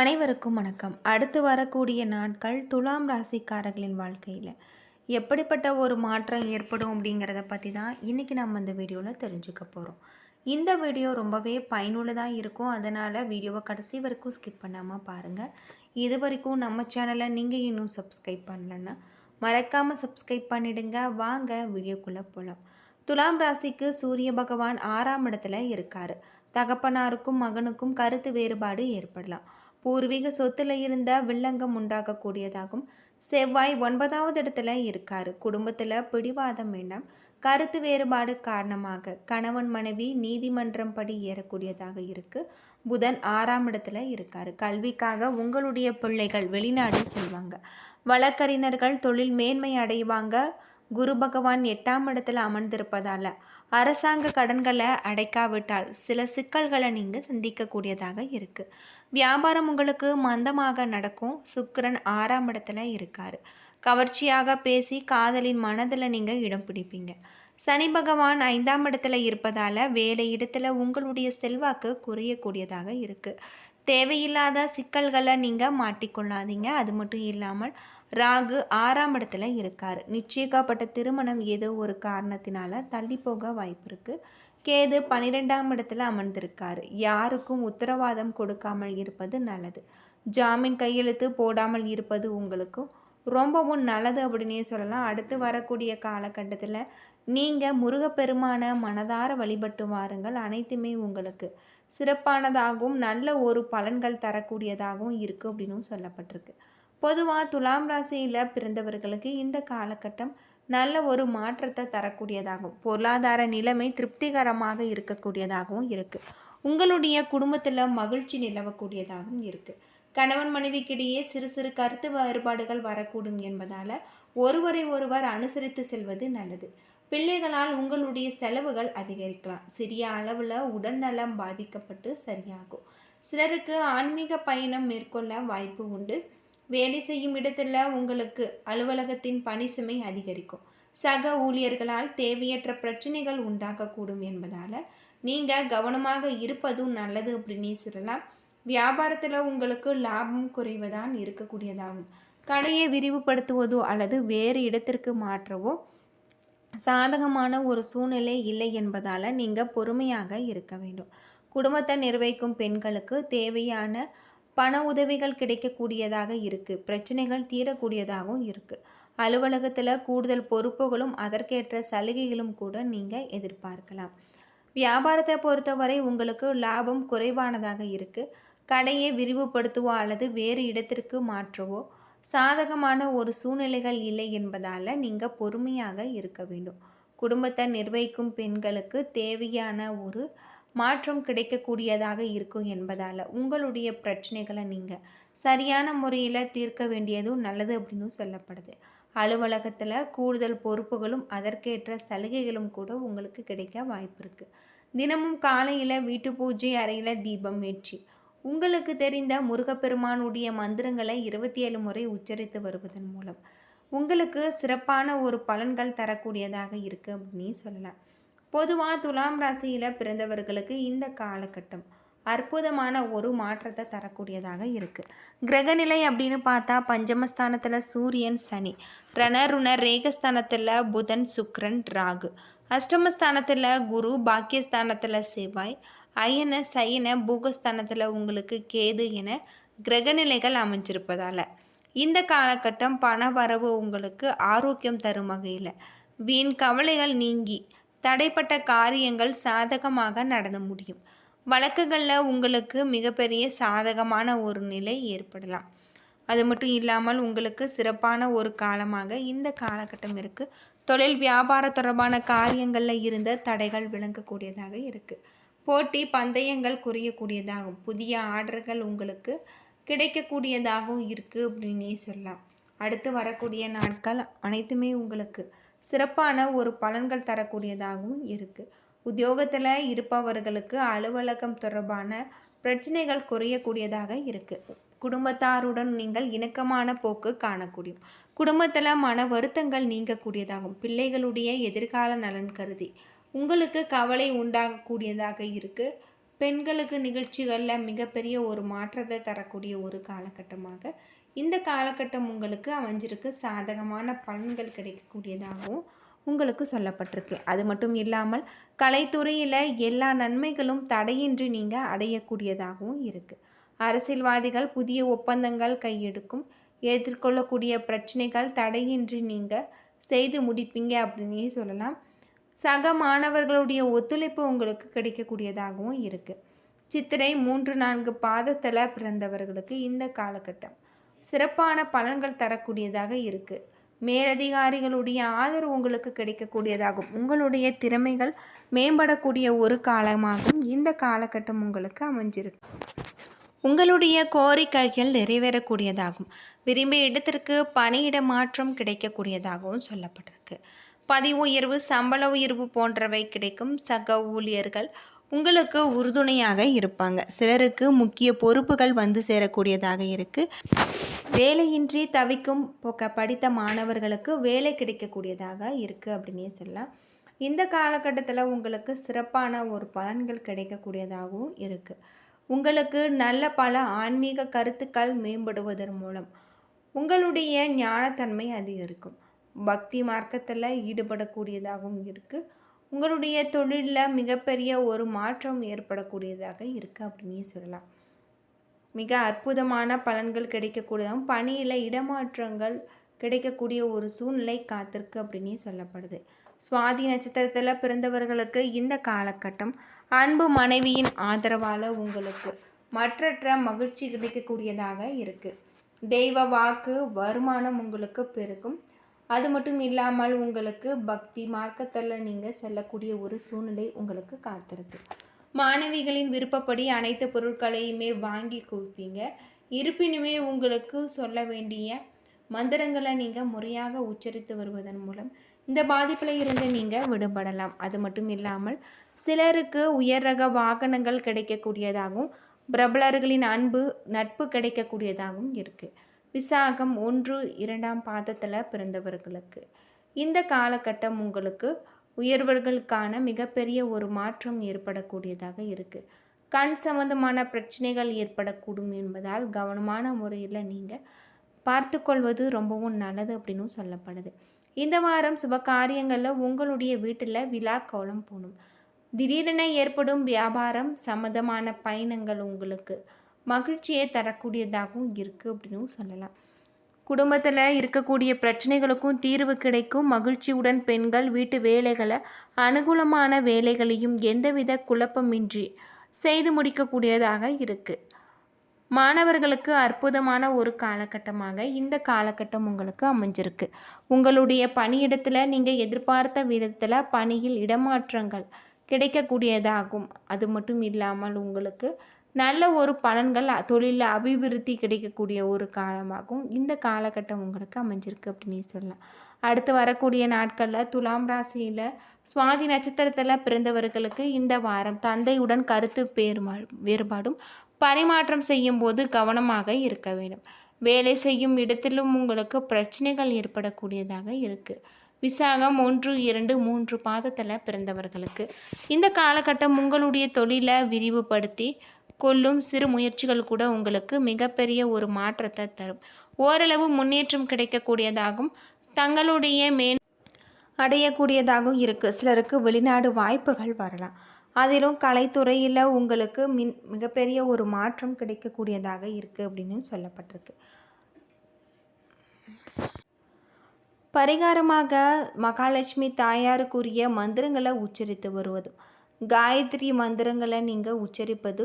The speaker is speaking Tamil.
அனைவருக்கும் வணக்கம். அடுத்து வரக்கூடிய நாட்கள் துலாம் ராசிக்காரர்களின் வாழ்க்கையில். எப்படிப்பட்ட ஒரு மாற்றம் ஏற்படும் அப்படிங்கிறத பற்றி தான் இன்றைக்கி நம்ம இந்த வீடியோவில் தெரிஞ்சுக்க போகிறோம் இந்த வீடியோ ரொம்பவே பயனுள்ளதாக இருக்கும். அதனால் வீடியோவை கடைசி வரைக்கும் ஸ்கிப் பண்ணாமல் பாருங்கள் இது வரைக்கும் நம்ம சேனலை நீங்கள் இன்னும் சப்ஸ்கிரைப் பண்ணலன்னா மறக்காமல் சப்ஸ்கிரைப் பண்ணிடுங்க. வாங்க வீடியோக்குள்ளே போகலாம் துலாம் ராசிக்கு சூரிய பகவான் ஆறாம் இடத்துல இருக்கார். தகப்பனாருக்கும் மகனுக்கும் கருத்து வேறுபாடு ஏற்படலாம். பூர்வீக சொத்துல இருந்த வில்லங்கம் உண்டாகக்கூடியதாகும். செவ்வாய் ஒன்பதாவது இடத்துல இருக்காரு. குடும்பத்தில் பிடிவாதம் வேண்டாம். கருத்து வேறுபாடு காரணமாக கணவன் மனைவி நீதிமன்றம் படி ஏறக்கூடியதாக இருக்கு. புதன் ஆறாம் இடத்துல இருக்காரு. கல்விக்காக உங்களுடைய பிள்ளைகள் வெளிநாடு செல்வாங்க. வழக்கறிஞர்கள் தொழில் மேன்மை அடைவாங்க. குரு பகவான் எட்டாம் இடத்துல அமர்ந்திருப்பதால அரசாங்க கடன்களை அடைக்காவிட்டால் சில சிக்கல்களை நீங்கள் சந்திக்கக்கூடியதாக இருக்குது வியாபாரம் உங்களுக்கு மந்தமாக நடக்கும். சுக்கரன் ஆறாம் இடத்துல இருக்கார். கவர்ச்சியாக பேசி காதலின் மனதில் நீங்கள் இடம் பிடிப்பீங்க. சனி பகவான் ஐந்தாம் இடத்துல இருப்பதால் வேலை இடத்துல உங்களுடைய செல்வாக்கு குறையக்கூடியதாக இருக்குது தேவையில்லாத சிக்கல்களை நீங்கள் மாட்டிக்கொள்ளாதீங்க. அது மட்டும் இல்லாமல் ராகு ஆறாம் இடத்துல இருக்கார். நிச்சயிக்கப்பட்ட திருமணம் ஏதோ ஒரு காரணத்தினால தள்ளி போக வாய்ப்பு இருக்குது கேது பன்னிரெண்டாம் இடத்துல அமர்ந்திருக்கார். யாருக்கும் உத்தரவாதம் கொடுக்காமல் இருப்பது நல்லது. ஜாமீன் கையெழுத்து போடாமல் இருப்பது உங்களுக்கும் ரொம்பவும் நல்லது அப்படின்னே சொல்லலாம். அடுத்து வரக்கூடிய காலகட்டத்தில் நீங்கள் முருகப்பெருமான மனதார வழிபட்டு வாருங்கள். அனைத்துமே உங்களுக்கு சிறப்பானதாகவும் நல்ல ஒரு பலன்கள் தரக்கூடியதாகவும் இருக்குது அப்படின்னும் சொல்லப்பட்டிருக்கு. பொதுவாக துலாம் ராசியில் பிறந்தவர்களுக்கு இந்த காலகட்டம் நல்ல ஒரு மாற்றத்தை தரக்கூடியதாகும். பொருளாதார நிலைமை திருப்திகரமாக இருக்கக்கூடியதாகவும் இருக்குது உங்களுடைய குடும்பத்தில் மகிழ்ச்சி நிலவக்கூடியதாகவும் இருக்குது கணவன் மனைவிக்கிடையே சிறு சிறு கருத்து வேறுபாடுகள் வரக்கூடும் என்பதால் ஒருவரை ஒருவர் அனுசரித்து செல்வது நல்லது. பிள்ளைகளால் உங்களுடைய செலவுகள் அதிகரிக்கலாம். சிறிய அளவில் உடல்நலம் பாதிக்கப்பட்டு சரியாகும். சிலருக்கு ஆன்மீக பயணம் மேற்கொள்ள வாய்ப்பு உண்டு. வேலை செய்யும் இடத்துல உங்களுக்கு அலுவலகத்தின் பணி சுமை அதிகரிக்கும். சக ஊழியர்களால் தேவையற்ற பிரச்சனைகள் உண்டாகக்கூடும் என்பதால் நீங்கள் கவனமாக இருப்பதும் நல்லது அப்படின்னு சொல்லலாம். வியாபாரத்தில் உங்களுக்கு லாபம் குறைவதான் இருக்கக்கூடியதாகும். கடையை விரிவுபடுத்துவதோ அல்லது வேறு இடத்திற்கு மாற்றவோ சாதகமான ஒரு சூழ்நிலை இல்லை என்பதால் நீங்கள் பொறுமையாக இருக்க வேண்டும். குடும்பத்தை நிர்வகிக்கும் பெண்களுக்கு தேவையான பண உதவிகள் கிடைக்கக்கூடியதாக இருக்குது பிரச்சனைகள் தீரக்கூடியதாகவும் இருக்குது அலுவலகத்தில் கூடுதல் பொறுப்புகளும் அதற்கேற்ற சலுகைகளும் கூட நீங்கள் எதிர்பார்க்கலாம். வியாபாரத்தை பொறுத்தவரை உங்களுக்கு லாபம் குறைவானதாக இருக்குது கடையை விரிவுபடுத்துவோ அல்லது வேறு இடத்திற்கு மாற்றவோ சாதகமான ஒரு சூழ்நிலைகள் இல்லை என்பதால் நீங்கள் பொறுமையாக இருக்க வேண்டும். குடும்பத்தை நிர்வகிக்கும் பெண்களுக்கு தேவையான ஒரு மாற்றம் கிடைக்கக்கூடியதாக இருக்கும் என்பதால் உங்களுடைய பிரச்சனைகளை நீங்கள் சரியான முறையில் தீர்க்க வேண்டியதும் நல்லது அப்படின்னு சொல்லப்படுது. அலுவலகத்தில் கூடுதல் பொறுப்புகளும் அதற்கேற்ற சலுகைகளும் கூட உங்களுக்கு கிடைக்க வாய்ப்பு இருக்குது தினமும் காலையில் வீட்டு பூஜை அறையில் தீபம் ஏற்றி உங்களுக்கு தெரிந்த முருகப்பெருமானுடைய மந்திரங்களை இருபத்தி ஏழு முறை உச்சரித்து வருவதன் மூலம் உங்களுக்கு சிறப்பான ஒரு பலன்கள் தரக்கூடியதாக இருக்குது அப்படின்னு சொல்லலாம். பொதுவாக துலாம் ராசியில் பிறந்தவர்களுக்கு இந்த காலகட்டம் அற்புதமான ஒரு மாற்றத்தை தரக்கூடியதாக இருக்குது கிரகநிலை அப்படின்னு பார்த்தா பஞ்சமஸ்தானத்தில் சூரியன் சனி. ரணருணர் ரேகஸ்தானத்தில் புதன் சுக்ரன் ராகு. அஷ்டமஸ்தானத்தில் குரு பாக்கியஸ்தானத்தில் செவ்வாய். அயன சயன பூகஸ்தானத்தில் உங்களுக்கு கேது என கிரகநிலைகள் அமைஞ்சிருப்பதால். இந்த காலகட்டம் பண வரவு உங்களுக்கு ஆரோக்கியம் தரும் வகையில். வீண் கவலைகள் நீங்கி தடைப்பட்ட காரியங்கள் சாதகமாக நடந்து முடியும். வழக்குகளில் உங்களுக்கு மிகப்பெரிய சாதகமான ஒரு நிலை ஏற்படலாம். அது மட்டும் இல்லாமல் உங்களுக்கு சிறப்பான ஒரு காலமாக இந்த காலகட்டம் இருக்குது தொழில் வியாபார தொடர்பான காரியங்களில் இருந்த தடைகள் விளங்கக்கூடியதாக இருக்குது போட்டி பந்தயங்கள் குறையக்கூடியதாகும். புதிய ஆர்டர்கள் உங்களுக்கு கிடைக்கக்கூடியதாகவும் இருக்குது அப்படின்னே சொல்லலாம். அடுத்து வரக்கூடிய நாட்கள் அனைத்துமே உங்களுக்கு சிறப்பான ஒரு பலன்கள் தரக்கூடியதாகவும் இருக்குது உத்தியோகத்தில் இருப்பவர்களுக்கு அலுவலகம் தொடர்பான பிரச்சனைகள் குறையக்கூடியதாக இருக்குது குடும்பத்தாருடன் நீங்கள் இணக்கமான போக்கு காணக்கூடியும் குடும்பத்தில் மன வருத்தங்கள் நீங்கக்கூடியதாகும். பிள்ளைகளுடைய எதிர்கால நலன் கருதி உங்களுக்கு கவலை உண்டாகக்கூடியதாக இருக்குது பெண்களுக்கு நிகழ்ச்சிகளில் மிகப்பெரிய ஒரு மாற்றத்தை தரக்கூடிய ஒரு காலகட்டமாக இந்த காலகட்டம் உங்களுக்கு அமைஞ்சிருக்கு. சாதகமான பலன்கள் கிடைக்கக்கூடியதாகவும் உங்களுக்கு சொல்லப்பட்டிருக்கு. அது மட்டும் இல்லாமல் கலைத்துறையில் எல்லா நன்மைகளும் தடையின்றி நீங்கள் அடையக்கூடியதாகவும் இருக்குது அரசியல்வாதிகள் புதிய ஒப்பந்தங்கள் கையெடுக்கும் எதிர்கொள்ளக்கூடிய பிரச்சனைகள் தடையின்றி நீங்கள் செய்து முடிப்பீங்க அப்படின்னு சொல்லலாம். சக மாணவர்களுடைய ஒத்துழைப்பு உங்களுக்கு கிடைக்கக்கூடியதாகவும் இருக்குது சித்திரை மூன்று நான்கு பாதத்தில் பிறந்தவர்களுக்கு இந்த காலகட்டம். சிறப்பான பலன்கள் தரக்கூடியதாக இருக்குது மேலதிகாரிகளுடைய ஆதரவு உங்களுக்கு கிடைக்கக்கூடியதாகும். உங்களுடைய திறமைகள் மேம்படக்கூடிய ஒரு காலமாகவும் இந்த காலகட்டம் உங்களுக்கு அமைஞ்சிருக்கு. உங்களுடைய கோரிக்கைகள் நிறைவேறக்கூடியதாகும். விரும்பிய இடத்திற்கு பணியிட மாற்றம் கிடைக்கக்கூடியதாகவும் சொல்லப்பட்டிருக்கு. பதிவு உயர்வு சம்பள உயர்வு போன்றவை கிடைக்கும் சக ஊழியர்கள். உங்களுக்கு உறுதுணையாக இருப்பாங்க. சிலருக்கு முக்கிய பொறுப்புகள் வந்து சேரக்கூடியதாக இருக்குது வேலையின்றி தவிக்கும் படித்த மாணவர்களுக்கு வேலை கிடைக்கக்கூடியதாக இருக்குது அப்படின்னே சொல்லலாம். இந்த காலகட்டத்தில் உங்களுக்கு சிறப்பான ஒரு பலன்கள் கிடைக்கக்கூடியதாகவும் இருக்குது உங்களுக்கு நல்ல பல ஆன்மீக கருத்துக்கள் மேம்படுவதன் மூலம் உங்களுடைய ஞானத்தன்மை அதிகரிக்கும். பக்தி மார்க்கத்தில் ஈடுபடக்கூடியதாகவும் இருக்குது உங்களுடைய தொழிலில் மிகப்பெரிய ஒரு மாற்றம் ஏற்படக்கூடியதாக இருக்குது அப்படின்னே சொல்லலாம். மிக அற்புதமான பலன்கள் கிடைக்கக்கூடியதும் பணியில் இடமாற்றங்கள் கிடைக்கக்கூடிய ஒரு சூழ்நிலை காத்திருக்கு அப்படின்னே சொல்லப்படுது. சுவாதி நட்சத்திரத்தில் பிறந்தவர்களுக்கு இந்த காலகட்டம் அன்பு மனைவியின் ஆதரவால் உங்களுக்கு மற்றற்ற மகிழ்ச்சி கிடைக்கக்கூடியதாக இருக்குது தெய்வ வாக்கு வருமானம் உங்களுக்கு பெருகும். அது மட்டும் இல்லாமல் உங்களுக்கு பக்தி மார்க்கத்தில் நீங்கள் செல்லக்கூடிய ஒரு சூழ்நிலை உங்களுக்கு காத்திருக்கு. மாணவிகளின் விருப்பப்படி அனைத்து பொருட்களையுமே வாங்கி குவிப்பீங்க இருப்பினுமே உங்களுக்கு சொல்ல வேண்டிய மந்திரங்களை நீங்கள் முறையாக உச்சரித்து வருவதன் மூலம் இந்த பாதிப்பில் இருந்து நீங்கள் விடுபடலாம். அது மட்டும் இல்லாமல் சிலருக்கு உயர் ரக வாகனங்கள் கிடைக்கக்கூடியதாகவும் பிரபலர்களின் அன்பு நட்பு கிடைக்கக்கூடியதாகவும் இருக்குது விசாகம் ஒன்று இரண்டாம் பாதத்தில் பிறந்தவர்களுக்கு. இந்த காலகட்டம் உங்களுக்கு உயர்வர்களுக்கான மிகப்பெரிய ஒரு மாற்றம் ஏற்படக்கூடியதாக இருக்குது கண் சம்பந்தமான பிரச்சனைகள் ஏற்படக்கூடும் என்பதால் கவனமான முறையில் நீங்கள் பார்த்து கொள்வது ரொம்பவும் நல்லது அப்படின்னு சொல்லப்படுது. இந்த வாரம் சுப காரியங்களில் உங்களுடைய வீட்டில் விழா கோலம் போகணும் திடீரென ஏற்படும் வியாபாரம் சம்மந்தமான பயணங்கள் உங்களுக்கு மகிழ்ச்சியை தரக்கூடியதாகவும் இருக்குது அப்படின்னு சொல்லலாம். குடும்பத்தில் இருக்கக்கூடிய பிரச்சனைகளுக்கும் தீர்வு கிடைக்கும். மகிழ்ச்சியுடன் பெண்கள் வீட்டு வேலைகளை அனுகூலமான வேலைகளையும் எந்தவித குழப்பமின்றி செய்து முடிக்கக்கூடியதாக இருக்குது மாணவர்களுக்கு அற்புதமான ஒரு காலகட்டமாக இந்த காலகட்டம் உங்களுக்கு அமைஞ்சிருக்கு. உங்களுடைய பணியிடத்தில் நீங்கள் எதிர்பார்த்த விதத்தில் பணியில் இடமாற்றங்கள் கிடைக்கக்கூடியதாகும். அது மட்டும் இல்லாமல் உங்களுக்கு நல்ல ஒரு பலன்கள் தொழிலில் அபிவிருத்தி கிடைக்கக்கூடிய ஒரு காலமாகவும் இந்த காலகட்டம் உங்களுக்கு அமைஞ்சிருக்கு அப்படின்னு சொல்லலாம். அடுத்து வரக்கூடிய நாட்களில் துலாம் ராசியில் சுவாதி நட்சத்திரத்தில் பிறந்தவர்களுக்கு இந்த வாரம் தந்தையுடன் கருத்து பேருமா வேறுபாடும் பரிமாற்றம் செய்யும் போது கவனமாக இருக்க வேண்டும். வேலை செய்யும் இடத்திலும் உங்களுக்கு பிரச்சனைகள் ஏற்படக்கூடியதாக இருக்குது விசாகம் ஒன்று இரண்டு மூன்று பாதத்தில் பிறந்தவர்களுக்கு இந்த காலகட்டம் உங்களுடைய தொழிலை விரிவுபடுத்தி கொள்ளும் சிறு முயற்சிகள் கூட உங்களுக்கு மிகப்பெரிய ஒரு மாற்றத்தை தரும். ஓரளவு முன்னேற்றம் கிடைக்கக்கூடியதாகும். தங்களுடைய மே அடையக்கூடியதாகவும் இருக்குது சிலருக்கு வெளிநாடு வாய்ப்புகள் வரலாம். அதிலும் கலைத்துறையில் உங்களுக்கு மின் மிகப்பெரிய ஒரு மாற்றம் கிடைக்கக்கூடியதாக இருக்குது அப்படின்னு சொல்லப்பட்டிருக்கு. பரிகாரமாக மகாலட்சுமி தாயாருக்குரிய மந்திரங்களை உச்சரித்து வருவதும் காயத்ரி மந்திரங்களை நீங்கள் உச்சரிப்பது